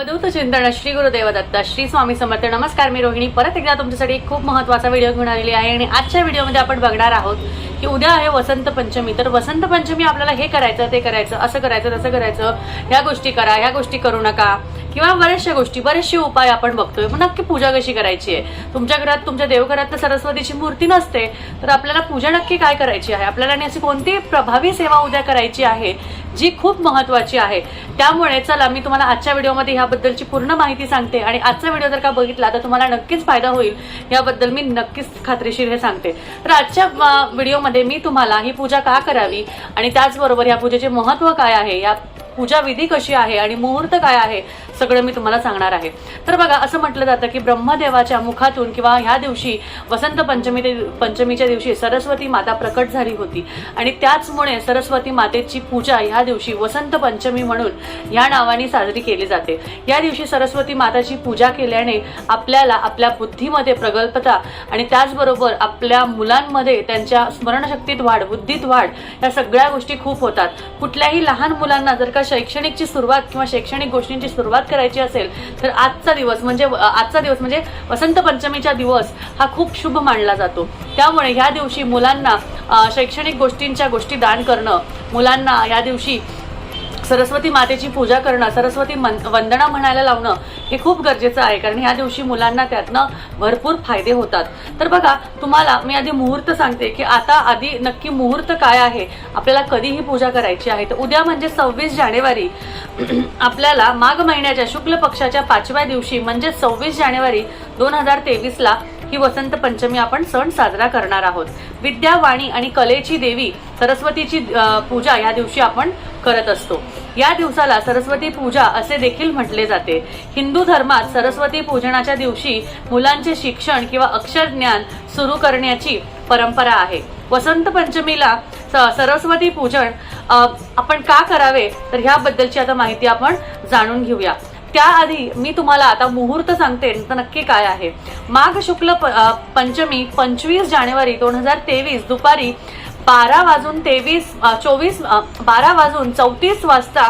अवधूत चिंतन श्री गुरुदेव दत्त श्री स्वामी समर्थ. नमस्कार मी रोहिणी. परत एकदा तुमच्यासाठी एक खूप महत्त्वाचा व्हिडिओ घेऊन आलेली आहे आणि आजच्या व्हिडिओमध्ये आपण बघणार आहोत की उद्या आहे वसंत पंचमी. तर वसंत पंचमी आपल्याला हे करायचं ते करायचं असं करायचं तसं करायचं. ह्या गोष्टी करा ह्या गोष्टी करू नका. किंवा बऱ्याचशा गोष्टी बरेचसे उपाय आपण बघतोय. मग नक्की पूजा कशी करायची आहे? तुमच्या घरात तुमच्या देवघरात तर सरस्वतीची मूर्ती नसते तर आपल्याला पूजा नक्की काय करायची आहे? आपल्याला आणि अशी कोणती प्रभावी सेवा उद्या करायची आहे जी खूप महत्वाची आहे? त्यामुळे चला मी तुम्हाला आजच्या व्हिडिओमध्ये ह्याबद्दलची पूर्ण माहिती सांगते आणि आजचा व्हिडिओ जर का बघितला तर तुम्हाला नक्कीच फायदा होईल. याबद्दल मी नक्कीच खात्रीशीर हे सांगते. तर आजच्या व्हिडिओमध्ये मी तुम्हाला ही पूजा का करावी आणि त्याचबरोबर या पूजेचे महत्त्व काय आहे या पूजा विधी कशी आहे आणि मुहूर्त काय आहे सगळं मी तुम्हाला सांगणार आहे. तर बघा असं म्हटलं जातं की ब्रह्मदेवाच्या मुखातून किंवा ह्या दिवशी वसंत पंचमी पंचमीच्या दिवशी सरस्वती माता प्रकट झाली होती. आणि त्याचमुळे सरस्वती मातेची पूजा ह्या दिवशी वसंत पंचमी म्हणून ह्या नावाने साजरी केली जाते. या दिवशी सरस्वती माताची पूजा केल्याने आपल्याला आपल्या बुद्धीमध्ये प्रगल्भता आणि त्याचबरोबर आपल्या मुलांमध्ये त्यांच्या स्मरणशक्तीत वाढ बुद्धीत वाढ या सगळ्या गोष्टी खूप होतात. कुठल्याही लहान मुलांना जर का शैक्षणिकची सुरुवात किंवा शैक्षणिक गोष्टींची सुरुवात करायची असेल तर आजचा दिवस म्हणजे आजचा दिवस म्हणजे वसंत पंचमीचा दिवस हा खूप शुभ मानला जातो. त्यामुळे ह्या दिवशी मुलांना शैक्षणिक गोष्टींच्या गोष्टी दान करणं मुलांना या दिवशी सरस्वती मातेची पूजा करणं सरस्वती मन- वंदना म्हणायला लावणं हे खूप गरजेचं आहे. कारण ह्या दिवशी मुलांना त्यातनं भरपूर फायदे होतात. तर बघा तुम्हाला मी आधी मुहूर्त सांगते की आता आधी नक्की मुहूर्त काय आहे आपल्याला कधी ही पूजा करायची आहे. तर उद्या म्हणजे सव्वीस जानेवारी आपल्याला माघ महिन्याच्या शुक्ल पक्षाच्या पाचव्या दिवशी म्हणजे सव्वीस जानेवारी दोन हजार तेवीसला ही वसंत पंचमी आपण सण साजरा करणार आहोत. विद्या वाणी आणि कलेची देवी सरस्वतीची पूजा या दिवशी आपण करत असतो. या दिवसाला सरस्वती पूजा असे देखील म्हटले जाते. हिंदू धर्मात सरस्वती पूजनाच्या दिवशी मुलांचे शिक्षण किंवा अक्षर ज्ञान सुरू करण्याची परंपरा आहे. वसंत पंचमीला स- सरस्वती पूजन आपण का करावे? तर ह्याबद्दलची आता माहिती आपण जाणून घेऊया. त्याआधी मी तुम्हाला आता मुहूर्त सांगते तर नक्की काय आहे. माघ शुक्ल प- पंचमी पंचवीस जानेवारी दोन हजार तेवीस दुपारी बारा वाजून तेवीस चोवीस बारा वाजून चौतीस वाजता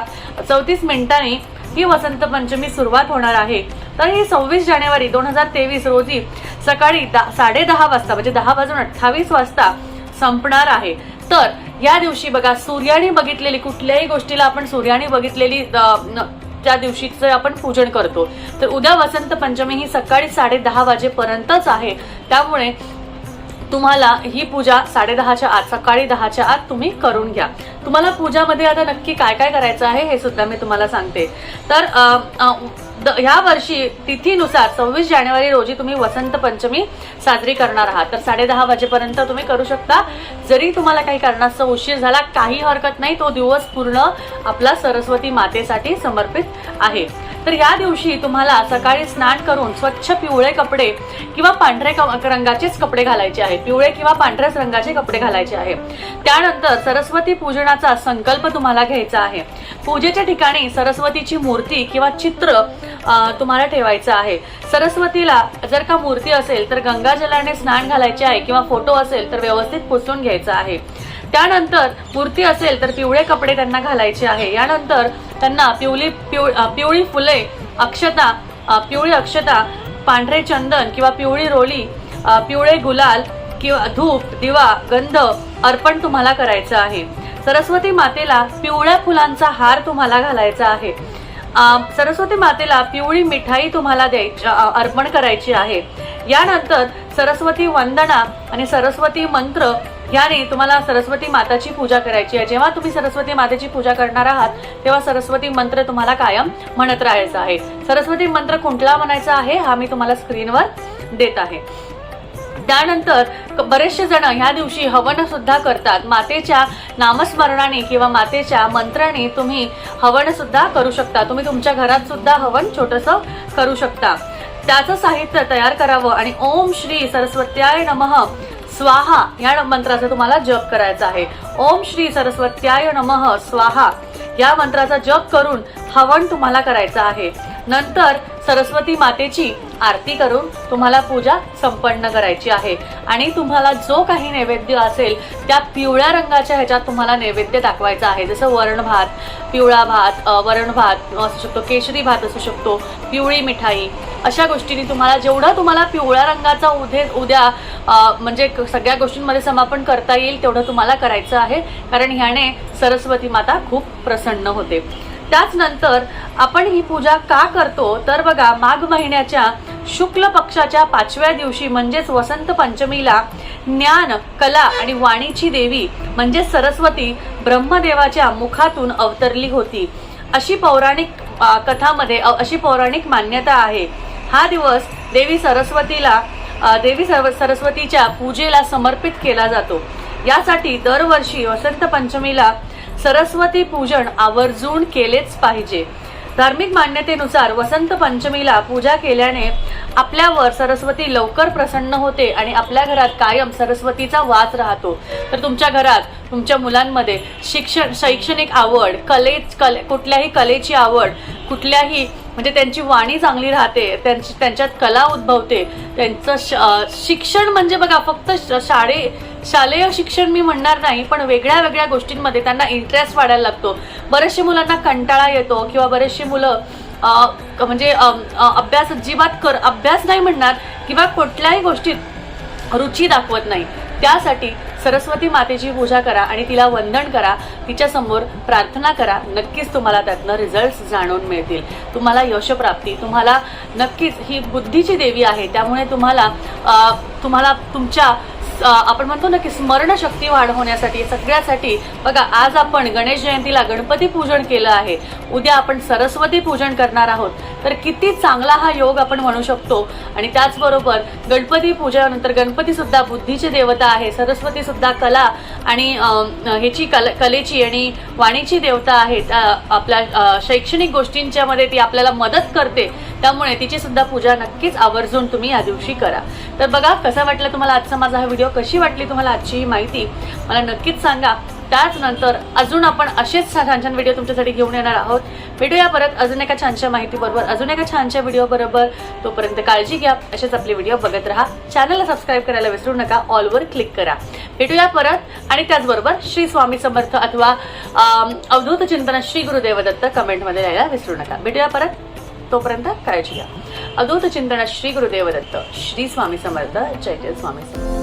चौतीस मिनिटांनी ही वसंत पंचमी सुरुवात होणार आहे. तर ही सव्वीस जानेवारी दोन हजार तेवीस रोजी सकाळी दा साडे दहा वाजता म्हणजे दहा वाजून अठ्ठावीस वाजता संपणार आहे. तर या दिवशी बघा सूर्याने बघितलेली कुठल्याही गोष्टीला आपण सूर्याने बघितलेली न- त्या दिवशीचं आपण पूजन करतो. तर उद्या वसंत पंचमी ही सकाळी साडे दहा वाजेपर्यंतच आहे. त्यामुळे तुम्हाला ही पूजा साडेदहाच्या आत सकाळी दहाच्या आत तुम्ही करून घ्या. तुम्हाला पूजामध्ये आता नक्की काय काय करायचं आहे हे सुद्धा मी तुम्हाला सांगते. तर आ, आ, ह्या वर्षी तिथीनुसार सव्वीस जानेवारी रोजी तुम्ही वसंत पंचमी साजरी करणार आहात. तर साडे दहा वाजेपर्यंत तुम्ही करू शकता. जरी तुम्हाला काही कारणास्तव उशीर झाला काही हरकत नाही तो दिवस पूर्ण आपला सरस्वती मातेसाठी समर्पित आहे. तर या दिवशी तुम्हाला सकाळी स्नान करून स्वच्छ पिवळे कपडे किंवा पांढरे क- रंगाचेच कपडे घालायचे आहे पिवळे किंवा पांढऱ्याच रंगाचे कपडे घालायचे आहे. त्यानंतर सरस्वती पूजनाचा संकल्प तुम्हाला घ्यायचा आहे. पूजेच्या ठिकाणी सरस्वतीची मूर्ती किंवा चित्र तुम्हाला ठेवायचं आहे. सरस्वतीला जर का मूर्ती असेल तर गंगाजलाने स्नान घालायचे आहे किंवा फोटो असेल तर व्यवस्थित पुसून घ्यायचा आहे. त्यानंतर मूर्ती असेल तर पिवळे कपडे त्यांना घालायचे आहे. यानंतर त्यांना पिवळी पिव पिवळी फुले अक्षता पिवळी अक्षता पांढरे चंदन किंवा पिवळी रोली पिवळे गुलाल किंवा धूप दिवा गंध अर्पण तुम्हाला करायचं आहे. सरस्वती मातेला पिवळ्या फुलांचा हार तुम्हाला घालायचा आहे. सरस्वती मातेला पिवळी मिठाई तुम्हाला द्यायची अर्पण करायची आहे. यानंतर सरस्वती वंदना आणि सरस्वती मंत्र याने तुम्हाला सरस्वती माताची पूजा करायची आहे. जेव्हा तुम्ही सरस्वती मातेची पूजा करणार आहात तेव्हा सरस्वती मंत्र तुम्हाला कायम म्हणत राहायचा आहे. सरस्वती मंत्र कुठला म्हणायचा आहे हा मी तुम्हाला स्क्रीनवर देत आहे. त्यानंतर बरेचसे जण ह्या दिवशी हवन सुद्धा करतात. मातेच्या नामस्मरणाने किंवा मातेच्या मंत्राने तुम्ही हवन सुद्धा करू शकता. तुम्ही तुमच्या घरात सुद्धा हवन छोटंसं करू शकता. त्याचं साहित्य तयार करावं आणि ओम श्री सरस्वत्याय नमः स्वाहा या मंत्राचा तुम्हाला जप करायचा आहे. ओम श्री सरस्वत्याय नमः स्वाहा या मंत्राचा जप करून हवन तुम्हाला करायचं आहे. नंतर सरस्वती मातेची आरती करून तुम्हाला पूजा संपन्न करायची आहे. आणि तुम्हाला जो काही नैवेद्य असेल त्या पिवळ्या रंगाच्या ह्याच्यात तुम्हाला नैवेद्य दाखवायचा आहे. जसं वरण भात पिवळा भात वरण भात असू शकतो केशरी भात असू शकतो पिवळी मिठाई अशा गोष्टींनी तुम्हाला जेवढा तुम्हाला पिवळ्या रंगाचा उदे उद्या म्हणजे सगळ्या गोष्टींमध्ये समापन करता येईल तेवढं तुम्हाला करायचं आहे. कारण ह्याने सरस्वती माता खूप प्रसन्न होते. त्याच नंतर आपण ही पूजा का करतो? तर बघा माघ महिन्याच्या शुक्ल पक्षाच्या पाचव्या दिवशी म्हणजेच वसंत पंचमीला ज्ञान कला आणि वाणीची देवी म्हणजे सरस्वती ब्रह्मदेवाच्या मुखातून अवतरली होती. अशी पौराणिक कथामध्ये अशी पौराणिक मान्यता आहे. हा दिवस देवी सरस्वतीला देवी सर सरस्वतीच्या पूजेला समर्पित केला जातो. यासाठी दरवर्षी वसंत पंचमीला सरस्वती पूजन आवर्जून केलेच पाहिजे. धार्मिक मान्यतेनुसार वसंत पंचमीला पूजा केल्याने आपल्यावर सरस्वती लवकर प्रसन्न होते आणि आपल्या घरात कायम सरस्वतीचा वास राहतो. तर तुमच्या घरात तुमच्या मुलांमध्ये शिक्षण शैक्षणिक आवड कले कले कुठल्याही कलेची आवड कुठल्याही म्हणजे त्यांची वाणी चांगली राहते त्यांची त्यांच्यात कला उद्भवते त्यांचं श- शिक्षण म्हणजे बघा फक्त श- शाळे शालेय शिक्षण मी म्हणणार नाही पण वेगळ्या वेगळ्या गोष्टींमध्ये त्यांना इंटरेस्ट वाढायला लागतो. बरेचशे मुलांना कंटाळा येतो किंवा बरेचशी मुलं म्हणजे अभ्यास अजिबात कर अभ्यास नाही म्हणणार किंवा कुठल्याही गोष्टीत रुची दाखवत नाही. त्यासाठी सरस्वती मातेची पूजा करा आणि तिला वंदन करा तिच्या समोर प्रार्थना करा. नक्कीच तुम्हाला त्यातनं रिझल्ट जाणून मिळतील. तुम्हाला यशप्राप्ती. तुम्हाला नक्कीच ही बुद्धीची देवी आहे. त्यामुळे तुम्हाला तुम्हाला तुमच्या आपण म्हणतो ना की स्मरणशक्ती वाढ होण्यासाठी सगळ्यासाठी. बघा आज आपण गणेश जयंतीला गणपती पूजन केलं आहे. उद्या आपण सरस्वती पूजन करणार आहोत. तर किती चांगला हा योग आपण म्हणू शकतो. आणि त्याचबरोबर गणपती पूजनानंतर गणपती सुद्धा बुद्धीची देवता आहे सरस्वती सुद्धा कला आणि ह्याची कल कलेची आणि वाणीची देवता आहे आपल्या शैक्षणिक गोष्टींच्या मध्ये ती आपल्याला मदत करते. त्यामुळे तिची सुद्धा पूजा नक्कीच आवर्जून तुम्ही या दिवशी करा. तर बघा कसा वाटला तुम्हाला आजचा माझा हा व्हिडिओ? कशी वाटली तुम्हाला आजची ही माहिती? मला नक्कीच सांगा. त्याच नंतर अजून आपण असेच छान छान व्हिडिओ तुमच्यासाठी घेऊन येणार आहोत. भेटूया परत अजून एका छानशा माहितीबरोबर. अजून एका छानशा व्हिडिओबरोबर तोपर्यंत काळजी घ्या. असेच आपले व्हिडिओ बघत राहा. चॅनलला सबस्क्राईब करायला विसरू नका. ऑलवर क्लिक करा. भेटूया परत. आणि त्याचबरोबर श्री स्वामी समर्थ अथवा अवधूत चिंतन श्री गुरुदेवदत्त कमेंटमध्ये द्यायला विसरू नका. भेटूया परत. तोपर्यंत काळजी घ्या. अवधूत चिंतन श्री गुरुदेवदत्त. श्री स्वामी समर्थ. जय जय स्वामी समर्थ.